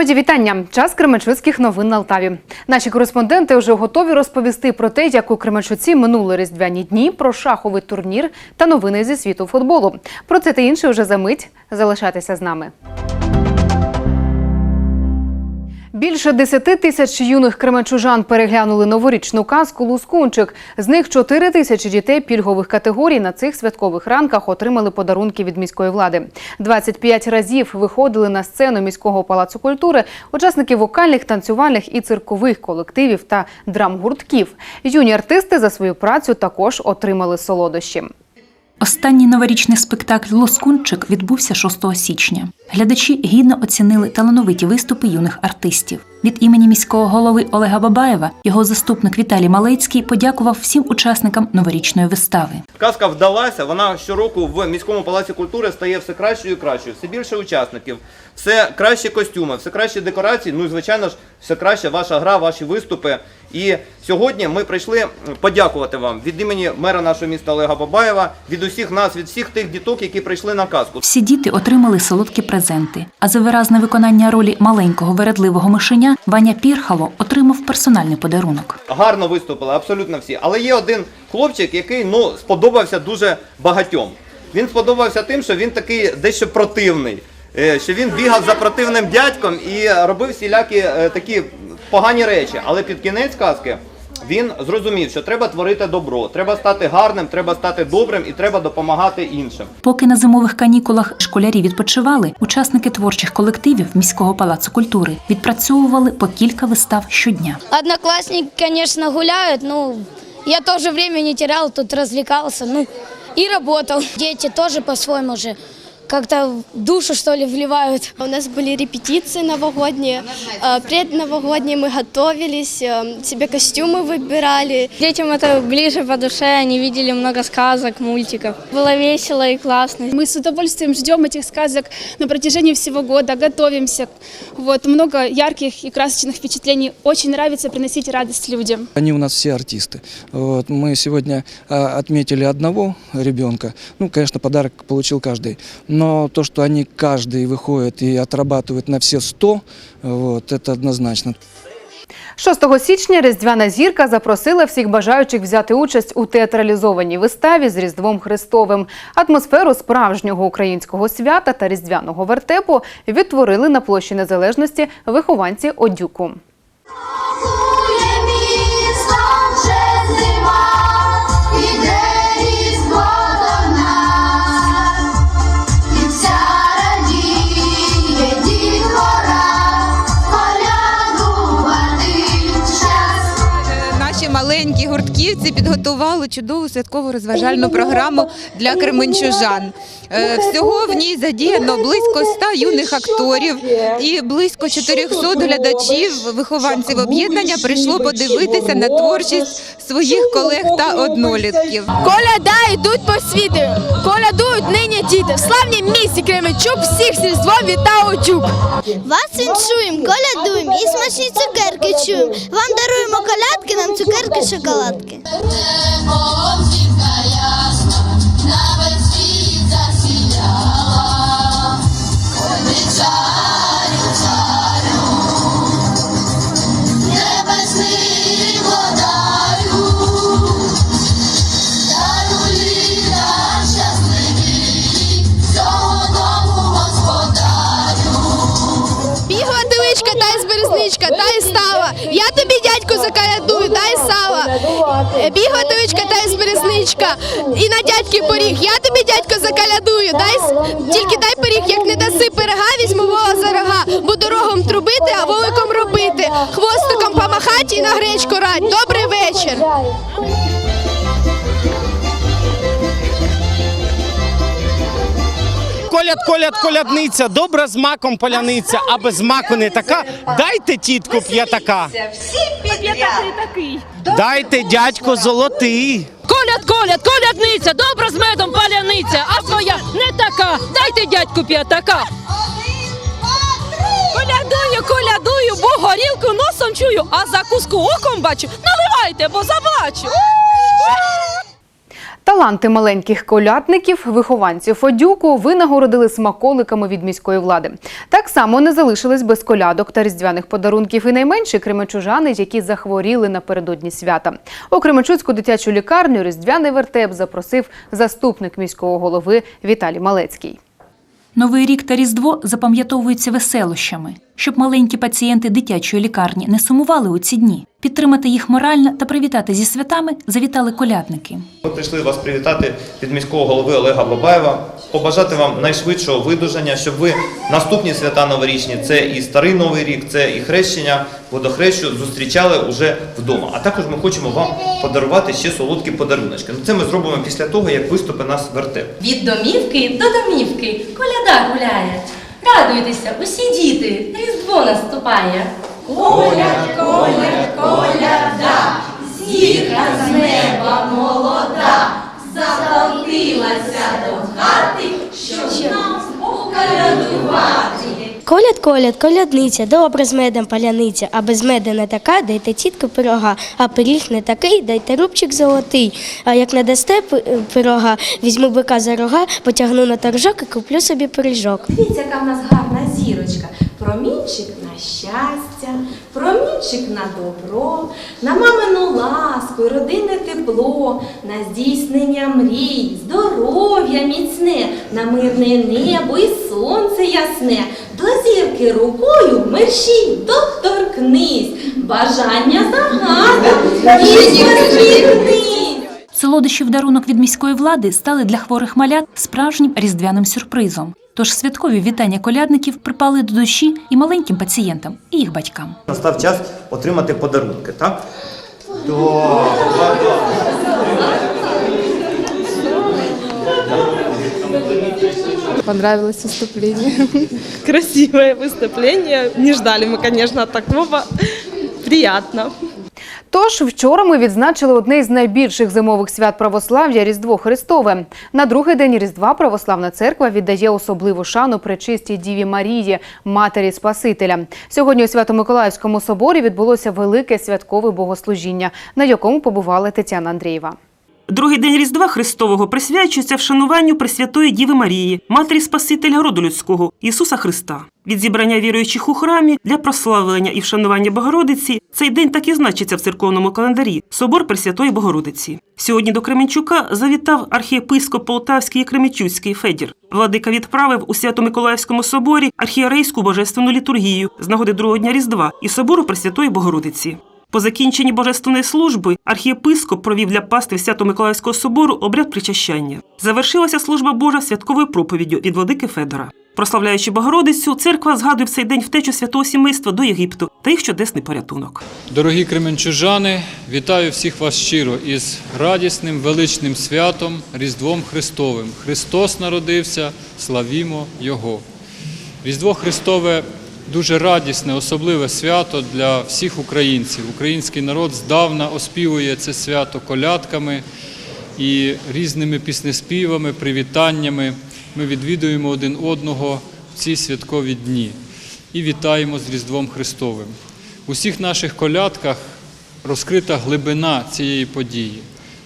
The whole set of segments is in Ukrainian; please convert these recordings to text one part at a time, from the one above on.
Мої вітання. Час Кременчуцьких новин на Алтаві. Наші кореспонденти вже готові розповісти про те, як у Кременчуці минули різдвяні дні, про шаховий турнір та новини зі світу футболу. Про це та інше вже за мить. Залишайтеся з нами. Більше 10 тисяч юних кременчужан переглянули новорічну казку Лускунчик. З них 4 тисячі дітей пільгових категорій на цих святкових ранках отримали подарунки від міської влади. 25 разів виходили на сцену міського палацу культури учасники вокальних, танцювальних і циркових колективів та драмгуртків. Юні артисти за свою працю також отримали солодощі. Останній новорічний спектакль Лоскунчик відбувся 6 січня. Глядачі гідно оцінили талановиті виступи юних артистів. Від імені міського голови Олега Бабаєва його заступник Віталій Малецький подякував всім учасникам новорічної вистави. Казка вдалася. Вона щороку в міському палаці культури стає все кращою і кращою. Все більше учасників, все кращі костюми, все кращі декорації. Ну і звичайно ж, все краще ваша гра, ваші виступи. І сьогодні ми прийшли подякувати вам від імені мера нашого міста Олега Бабаєва, від усіх нас, від всіх тих діток, які прийшли на казку. Всі діти отримали солодкі презенти. А за виразне виконання ролі маленького вередливого мишеня Ваня Пірхало отримав персональний подарунок. Гарно виступили, абсолютно всі. Але є один хлопчик, який ну сподобався дуже багатьом. Він сподобався тим, що він такий дещо противний. е, Що він бігав за противним дядьком і робив всілякі е, такі погані речі. Але під кінець казки він зрозумів, що треба творити добро, треба стати гарним, треба стати добрим і треба допомагати іншим. Поки на зимових канікулах школярі відпочивали, учасники творчих колективів міського палацу культури відпрацьовували по кілька вистав щодня. Одноклассники, конечно, гуляют, ну, я тоже время не терял, тут развлекался, ну, и работал. Дети тоже по-своему же как-то душу, что ли, вливают. У нас были репетиции новогодние. Э, Предновогодние мы готовились, э, себе костюмы выбирали. Детям это ближе по душе, они видели много сказок, мультиков. Было весело и классно. Мы с удовольствием ждем этих сказок на протяжении всего года, готовимся. Вот, много ярких и красочных впечатлений. Очень нравится приносить радость людям. Они у нас все артисты. Вот, мы сегодня а, отметили одного ребенка. Ну, конечно, подарок получил каждый. Но то, что они каждый выходит и отрабатывает на все 100, вот, это однозначно. 6 січня Різдвяна зірка запросила всіх бажаючих взяти участь у театралізованій виставі з Різдвом Христовим. Атмосферу справжнього українського свята та різдвяного вертепу відтворили на площі Незалежності вихованці Одюку. Підготували чудову святкову розважальну програму для кременчужан. Е, Всього в ній задіяно близько 100 юних акторів і близько 400 глядачів, вихованців об'єднання прийшло подивитися на творчість своїх колег та однолітків. Коляда йдуть по колядують нині діти. В славній місті Кременчук всіх з Різдвом вітав Очук. Вас віншуємо, колядуємо і смачні цукерки чуємо. Вам даруємо колядки, нам цукерки, шоколадки. Й дай та. Я тобі, дядько, закалядую, дай сала. Е, дай теличка, та й зберезничка. І на дядьки поріг. Я тобі, дядько, закалядую, Дай тільки дай поріг, як не даси пирога, візьму вола за рога. Буду рогом трубити, а воликом робити. Хвостиком помахати і на гречку рать. Добрий вечір. Коляд, коляд, колядниця, добра з маком поляниця, а без маку не така. Дайте тітку п'ятака. Дайте дядько золотий. Коляд, коляд, колядниця, добра з медом паляниця, а своя не така. Дайте дядьку п'ятака. Колядую, колядую, бо горілку носом чую, а закуску оком бачу. Наливайте, бо заплачу. Таланти маленьких колядників, вихованців Фодюку винагородили смаколиками від міської влади. Так само не залишились без колядок та різдвяних подарунків і найменші кременчужани, які захворіли напередодні свята. У Кременчуцьку дитячу лікарню різдвяний вертеп запросив заступник міського голови Віталій Малецький. Новий рік та Різдво запам'ятовуються веселощами, щоб маленькі пацієнти дитячої лікарні не сумували у ці дні. Підтримати їх морально та привітати зі святами завітали колядники. Ми прийшли вас привітати від міського голови Олега Бабаєва, побажати вам найшвидшого видужання, щоб ви наступні свята новорічні, це і старий новий рік, це і хрещення, водохрещу зустрічали уже вдома. А також ми хочемо вам подарувати ще солодкі подаруночки. Ну це ми зробимо після того, як виступить нас вертеп. Від домівки до домівки коляда гуляє. Радуйтеся, усі діти, Різдво наступає. Коляд, коляд, коляда, зірка з неба молода, закотилася до хати, щоб нам поколядувати. Коляд, коляд, колядниця, добре з медом паляниця, а без меда не така, дайте тітку пирога, а пиріг не такий, дайте рубчик золотий. А як не дасте пирога, візьму бика за рога, потягну на торжок і куплю собі пиріжок. Дивіться, яка в нас гарна зірочка. Промінчик на щастя, промінчик на добро, на мамину ласку, родинне тепло, на здійснення мрій, здоров'я міцне, на мирне небо і сонце ясне. До зірки рукою мерщій доторкнись, бажання загадав, і посміхнись. Солодощі в дарунок від міської влади стали для хворих малят справжнім різдвяним сюрпризом. Тож святкові вітання колядників припали до душі і маленьким пацієнтам, і їх батькам. Настав час отримати подарунки, так? Понравилось выступление. Красивое выступление. Не ждали мы, конечно, такого. Приятно. Тож вчора ми відзначили одне із найбільших зимових свят православ'я Різдво Христове. На другий день Різдва Православна церква віддає особливу шану пречистій Діві Марії, матері Спасителя. Сьогодні у Свято-Миколаївському соборі відбулося велике святкове богослужіння, на якому побувала Тетяна Андрієва. Другий день Різдва Христового присвячується вшануванню Пресвятої Діви Марії, матері Спасителя роду людського Ісуса Христа. Від зібрання віруючих у храмі для прославлення і вшанування Богородиці цей день так і значиться в церковному календарі Собор Пресвятої Богородиці. Сьогодні до Кременчука завітав архієпископ Полтавський і Кременчуцький Федір. Владика відправив у Свято-Миколаївському соборі архієрейську божественну літургію з нагоди другого дня Різдва і собору Пресвятої Богородиці. По закінченні божественної служби архієпископ провів для пастви Свято-Миколаївського собору обряд причащання. Завершилася служба Божа святковою проповіддю від владики Федора. Прославляючи Богородицю, церква згадує в цей день втечу святого сімейства до Єгипту та їх чудесний порятунок. Дорогі кременчужани, вітаю всіх вас щиро із радісним величним святом Різдвом Христовим. Христос народився, славімо Його. Різдво Христове дуже радісне, особливе свято для всіх українців. Український народ здавна оспівує це свято колядками і різними піснеспівами, привітаннями. Ми відвідуємо один одного в ці святкові дні і вітаємо з Різдвом Христовим. У всіх наших колядках розкрита глибина цієї події.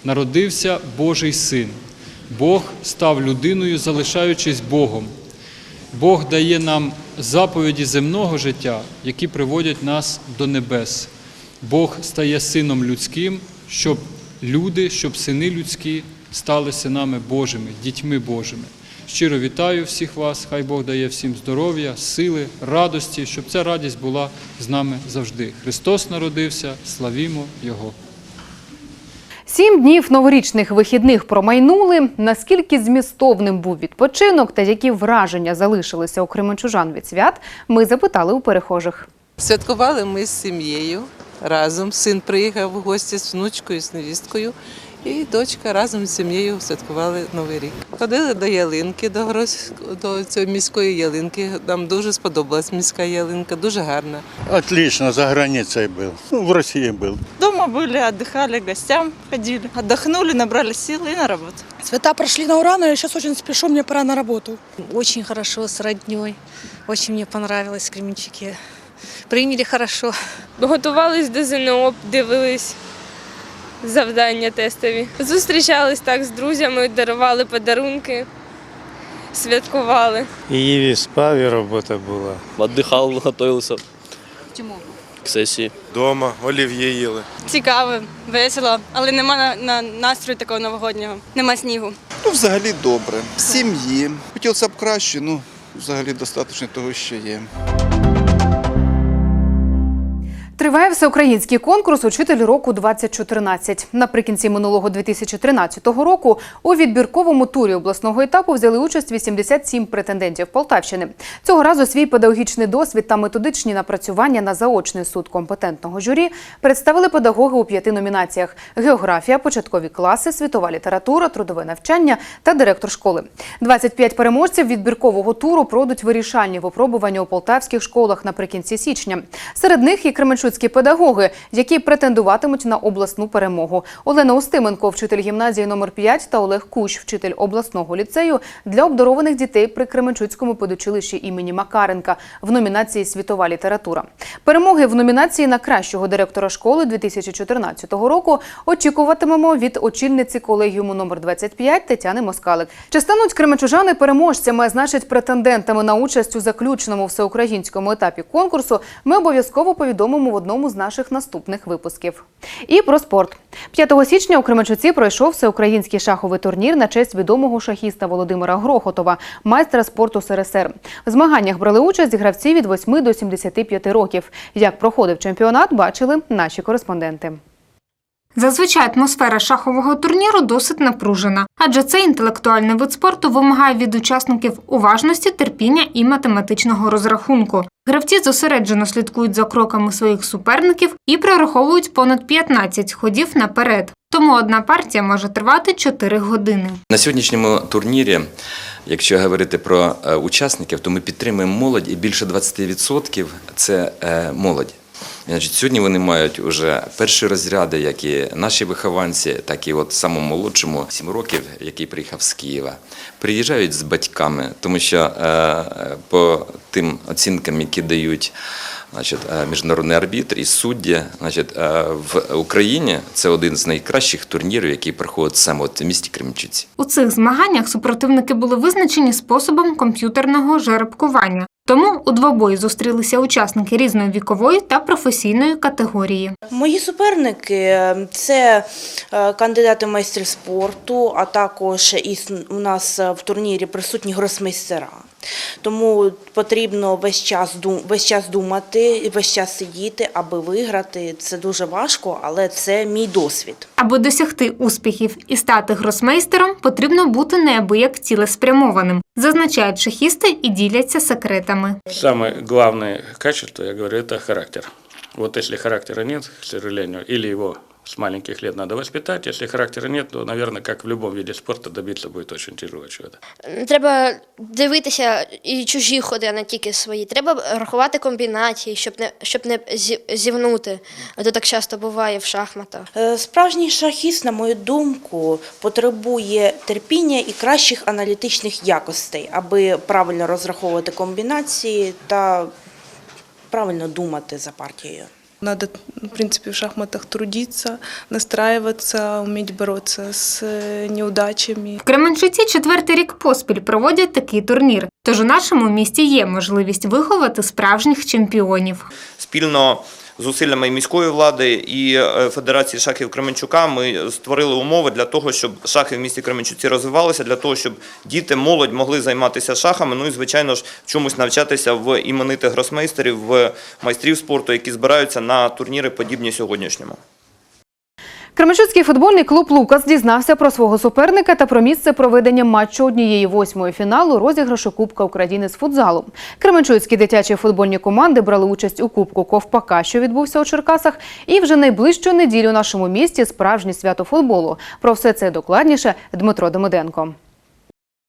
Народився Божий син. Бог став людиною, залишаючись Богом. Бог дає нам заповіді земного життя, які приводять нас до небес. Бог стає сином людським, щоб люди, щоб сини людські стали синами Божими, дітьми Божими. Щиро вітаю всіх вас, хай Бог дає всім здоров'я, сили, радості, щоб ця радість була з нами завжди. Христос народився, славімо Його! Сім днів новорічних вихідних промайнули. Наскільки змістовним був відпочинок та які враження залишилися у кременчужан від свят, ми запитали у перехожих. Святкували ми з сім'єю разом. Син приїхав в гості з внучкою, з невісткою І дочка разом з сім'єю святкували Новий рік. Ходили до ялинки, до, Гроз... до цієї міської ялинки. Нам дуже сподобалась міська ялинка, дуже гарна. Отлично, за границей был. Ну, в России был. Дома были, отдыхали, к гостям ходили. Отдохнули, набрали силы и на работу. Цвета прошли на ура, но я сейчас очень спешу, мне пора на работу. Очень хорошо, с родней. Очень мне понравилось в Кременчуке. Приняли хорошо. Готувались до ЗНО, дивились завдання тестові. Зустрічались так з друзями, дарували подарунки, святкували. І в справі робота була. Отдихав, готувався Чому? к сесії. Дома олів'є їли. Цікаво, весело, але нема на, на настрою такого новогоднього. Нема снігу. Ну, взагалі добре. В сім'ї. Хотілося б краще, ну, взагалі достатньо того, що є. Триває всеукраїнський конкурс Учитель року 2014. Наприкінці минулого 2013 року у відбірковому турі обласного етапу взяли участь 87 претендентів Полтавщини. Цього разу свій педагогічний досвід та методичні напрацювання на заочний суд компетентного журі представили педагоги у п'яти номінаціях: географія, початкові класи, світова література, трудове навчання та директор школи. 25 переможців відбіркового туру пройдуть вирішальні випробування у полтавських школах наприкінці січня. Серед них і кременчуцькі педагоги, які претендуватимуть на обласну перемогу. Олена Устименко, вчитель гімназії номер 5 та Олег Кущ, вчитель обласного ліцею для обдарованих дітей при Кременчуцькому педучилищі імені Макаренка в номінації Світова література. Перемоги в номінації на кращого директора школи 2014 року очікуватимемо від очільниці колегіуму номер 25 Тетяни Москалик. Чи стануть кременчужани переможцями, значить претендентами на участь у заключному всеукраїнському етапі конкурсу, ми обов'язково повідомимо в одному з наших наступних випусків. І про спорт. 5 січня у Кременчуці пройшов всеукраїнський шаховий турнір на честь відомого шахіста Володимира Грохотова, майстра спорту СРСР. В змаганнях брали участь гравці від 8 до 75 років. Як проходив чемпіонат, бачили наші кореспонденти. Зазвичай атмосфера шахового турніру досить напружена, адже цей інтелектуальний вид спорту вимагає від учасників уважності, терпіння і математичного розрахунку. Гравці зосереджено слідкують за кроками своїх суперників і прораховують понад 15 ходів наперед. Тому одна партія може тривати 4 години. На сьогоднішньому турнірі, якщо говорити про е, учасників, то ми підтримуємо молодь і більше 20% це е, молодь. Значить, сьогодні вони мають вже перші розряди, як і наші вихованці, так і от самому молодшому 7 років, який приїхав з Києва. Приїжджають з батьками, тому що е, по тим оцінкам, які дають значить, е, міжнародний арбітр і судді, значить, е, в Україні це один з найкращих турнірів, який проходить саме от в місті Кременчуці. У цих змаганнях супротивники були визначені способом комп'ютерного жеребкування. Тому у двобої зустрілися учасники різної вікової та професійної категорії. Мої суперники е, це е, кандидати в майстри спорту, а також із у нас в турнірі присутні гросмейстера. Тому потрібно весь час дум- весь час думати, весь час сидіти, аби виграти. Це дуже важко, але це мій досвід. Аби досягти успіхів і стати гросмейстером, потрібно бути неабияк цілеспрямованим, зазначають шахісти і діляться секретами. Самое главное качество, я говорю, это характер. Вот если характера нет, к сожалению, или его с маленьких лет надо воспитать, если характера нет, то, наверное, как в любом виде спорта, добиться будет очень тяжело чего-то. Треба дивитися і чужі ходи, а не тільки свої. Треба рахувати комбінації, щоб не щоб не зі- зівнути. А то так часто буває в шахматах. Е, Справжній шахіст, на мою думку, потребує терпіння і кращих аналітичних якостей, аби правильно розраховувати комбінації та правильно думати за партією. Надо, в принципе, в шахматах трудиться, настраиваться, уметь бороться с э, неудачами. В Кременчуці четвертий рік поспіль проводять такий турнір. Тож у нашому місті є можливість виховати справжніх чемпіонів. Спільно з зусиллями міської влади і е, Федерації шахів Кременчука ми створили умови для того, щоб шахи в місті Кременчуці розвивалися, для того, щоб діти, молодь могли займатися шахами. Ну і звичайно ж чомусь навчатися в іменитих гросмейстерів, в майстрів спорту, які збираються на турніри подібні сьогоднішньому. Кременчуцький футбольний клуб Лукас дізнався про свого суперника та про місце проведення матчу однієї восьмої фіналу розіграшу Кубка України з футзалу. Кременчуцькі дитячі футбольні команди брали участь у Кубку Ковпака, що відбувся у Черкасах. І вже найближчу неділю нашому місті справжнє свято футболу. Про все це докладніше Дмитро Демиденко.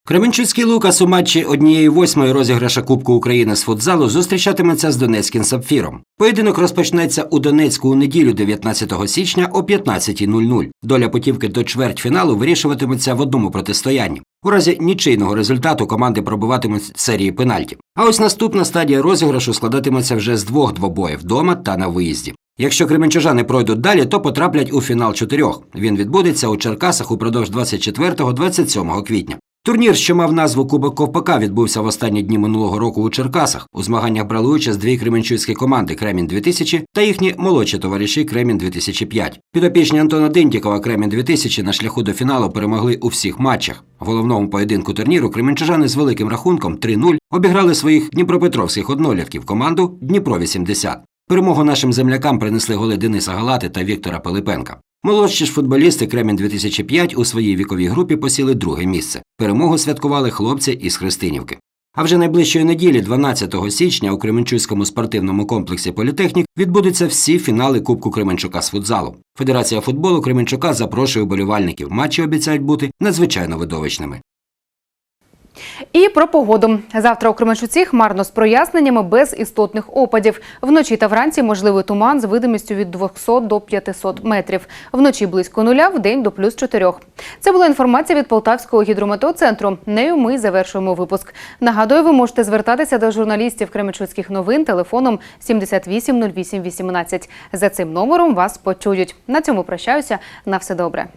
Кременчуцький Лукас у матчі однієї восьмої розіграша Кубку України з футзалу зустрічатиметься з Донецьким сапфіром. Поєдинок розпочнеться у Донецьку у неділю 19 січня о 15.00. Доля путівки до чвертьфіналу вирішуватиметься в одному протистоянні. У разі нічийного результату команди пробиватимуть серії пенальтів. А ось наступна стадія розіграшу складатиметься вже з двох двобоїв вдома та на виїзді. Якщо кременчужани пройдуть далі, то потраплять у фінал чотирьох. Він відбудеться у Черкасах упродовж 24-27 квітня. Турнір, що мав назву Кубок Ковпака, відбувся в останні дні минулого року у Черкасах. У змаганнях брали участь дві кременчуцькі команди Кремінь 2000 та їхні молодші товариші Кремінь 2005. Підопічні Антона Динтікова Кремінь 2000 на шляху до фіналу перемогли у всіх матчах. В головному поєдинку турніру кременчужани з великим рахунком 3-0 обіграли своїх дніпропетровських однолітків команду Дніпро 80. Перемогу нашим землякам принесли голи Дениса Галати та Віктора Пилипенка. Молодші ж футболісти Кремінь 2005 у своїй віковій групі посіли друге місце. Перемогу святкували хлопці із Христинівки. А вже найближчої неділі, 12 січня, у Кременчуцькому спортивному комплексі Політехнік відбудуться всі фінали Кубку Кременчука з футзалу. Федерація футболу Кременчука запрошує вболівальників. Матчі обіцяють бути надзвичайно видовищними. І про погоду. Завтра у Кременчуці хмарно з проясненнями без істотних опадів. Вночі та вранці можливий туман з видимістю від 200 до 500 метрів. Вночі близько нуля, вдень до плюс 4. Це була інформація від Полтавського гідрометеоцентру. Нею ми завершуємо випуск. Нагадую, ви можете звертатися до журналістів Кременчуцьких новин телефоном 78 08 18. За цим номером вас почують. На цьому прощаюся. На все добре.